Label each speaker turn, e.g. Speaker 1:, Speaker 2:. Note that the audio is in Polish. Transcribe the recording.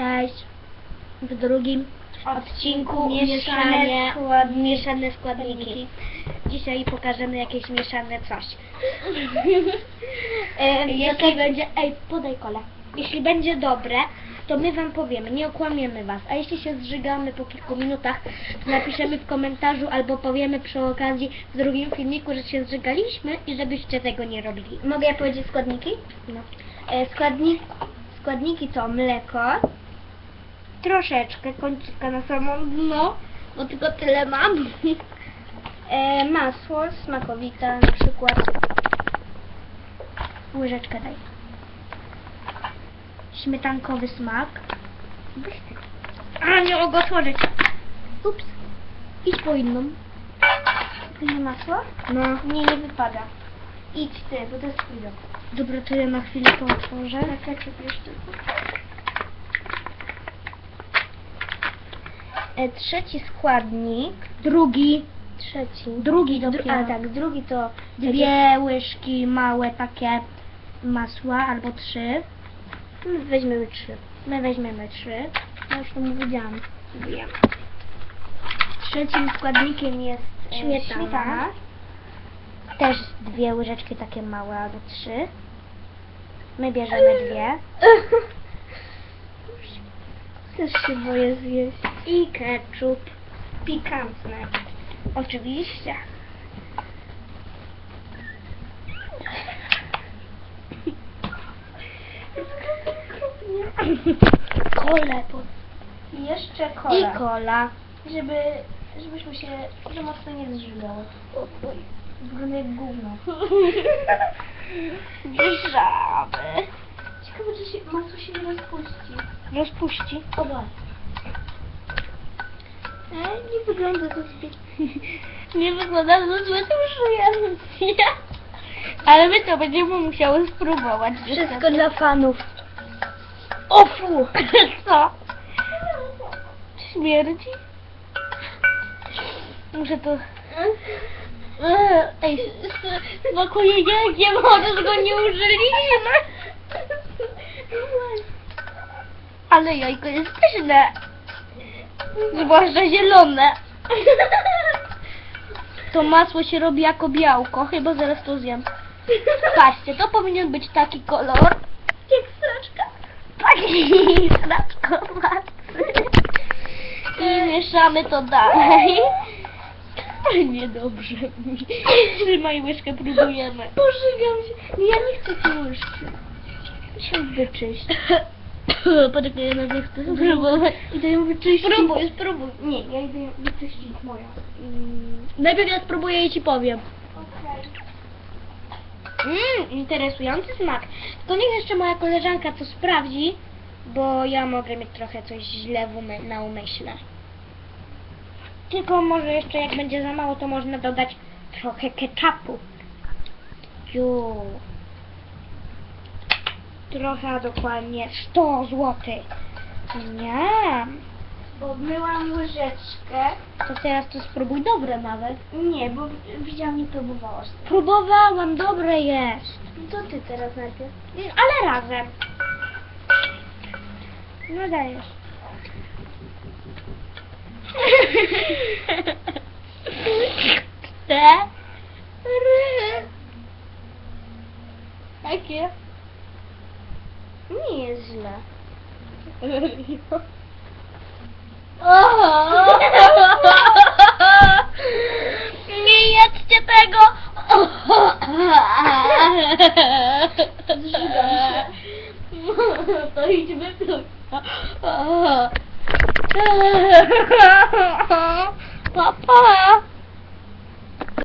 Speaker 1: Cześć. W drugim
Speaker 2: Odcinku mieszane składniki.
Speaker 1: mieszane składniki. Dzisiaj pokażemy jakieś mieszane coś.
Speaker 2: E,
Speaker 1: Jeśli będzie, ej, podaj kole. Jeśli będzie dobre, to my wam powiemy, nie okłamiemy was. A jeśli się zżygamy po kilku minutach, to napiszemy w komentarzu albo powiemy przy okazji w drugim filmiku, że się zżygaliśmy i żebyście tego nie robili.
Speaker 2: Mogę ja powiedzieć składniki?
Speaker 1: No.
Speaker 2: E, składnik, składniki to mleko,
Speaker 1: Troszeczkę, końcówka na samą dno, bo tylko tyle mam.
Speaker 2: e, masło smakowite na przykład.
Speaker 1: Łyżeczkę daj. Śmietankowy smak. A, nie mogę otworzyć. Ups. Idź po inną.
Speaker 2: Nie masło?
Speaker 1: No.
Speaker 2: Nie, nie wypada. Idź ty, bo to jest dom.
Speaker 1: Dobra, to ja na chwilę to otworzę.
Speaker 2: Na ketchup jeszcze. E, trzeci składnik.
Speaker 1: Drugi.
Speaker 2: Trzeci.
Speaker 1: Drugi
Speaker 2: Dru-
Speaker 1: dopiero.
Speaker 2: A tak, drugi to
Speaker 1: Dwie łyżki małe takie masła albo trzy.
Speaker 2: My weźmiemy trzy.
Speaker 1: My weźmiemy trzy.
Speaker 2: Ja już to powiedziałam. Wiem. Trzecim składnikiem jest e,
Speaker 1: Śmietana.
Speaker 2: śmietana.
Speaker 1: Też dwie łyżeczki takie małe albo trzy. My bierzemy dwie.
Speaker 2: Też się boję zjeść. I ketchup. Pikantny. Oczywiście. Kole. I jeszcze kola.
Speaker 1: I kola.
Speaker 2: Żeby, żebyśmy się za mocno nie zżygały. Wygląda jak gówno. Bierzemy. Ciekawe, czy się, masło się nie rozpuści.
Speaker 1: Rozpuści.
Speaker 2: Oba. E, nie wygląda to zbyt...
Speaker 1: Nie wygląda to już ja. Ale my to będziemy musiały spróbować.
Speaker 2: Wszystko dla fanów.
Speaker 1: O fu! Co? Śmierdzi? Muszę to... Eee, Ej, smakuje jajkiem, chociaż go nie użyliśmy. Ale jajko jest pyszne. Zwłaszcza zielone. To masło się robi jako białko, chyba zaraz to zjem. Patrzcie, to powinien być taki kolor.
Speaker 2: Jak straczka.
Speaker 1: Taki sladkowaty. I mieszamy to dalej. Niedobrze mi. Trzymaj łyżkę, próbujemy.
Speaker 2: Pożygam się. Ja nie chcę tej łyżki. Się wyczyść.
Speaker 1: Poczekaj, ja najpierw chcę spróbować.
Speaker 2: Idę ją wyczyścić.
Speaker 1: Spróbuj, spróbuj.
Speaker 2: Nie, ja idę ją wyczyścić moją.
Speaker 1: Mm, Najpierw ja spróbuję i ci powiem.
Speaker 2: Okej.
Speaker 1: Mmm, interesujący smak. To niech jeszcze moja koleżanka to sprawdzi, bo ja mogę mieć trochę coś źle w umy- na umyśle. Tylko może jeszcze jak będzie za mało, to można dodać trochę ketchupu. Ciu. Trochę, a dokładnie 100 zł. Nie.
Speaker 2: Bo myłam łyżeczkę.
Speaker 1: To teraz to spróbuj dobre nawet.
Speaker 2: Nie, bo widziałam, nie próbowałaś.
Speaker 1: Próbowałam, dobre jest.
Speaker 2: No to ty teraz najpierw.
Speaker 1: Ale razem. No dajesz.
Speaker 2: Nie jest źle.
Speaker 1: Nie jedzcie tego!
Speaker 2: Zżygam się.
Speaker 1: To idźmy tu. Papa!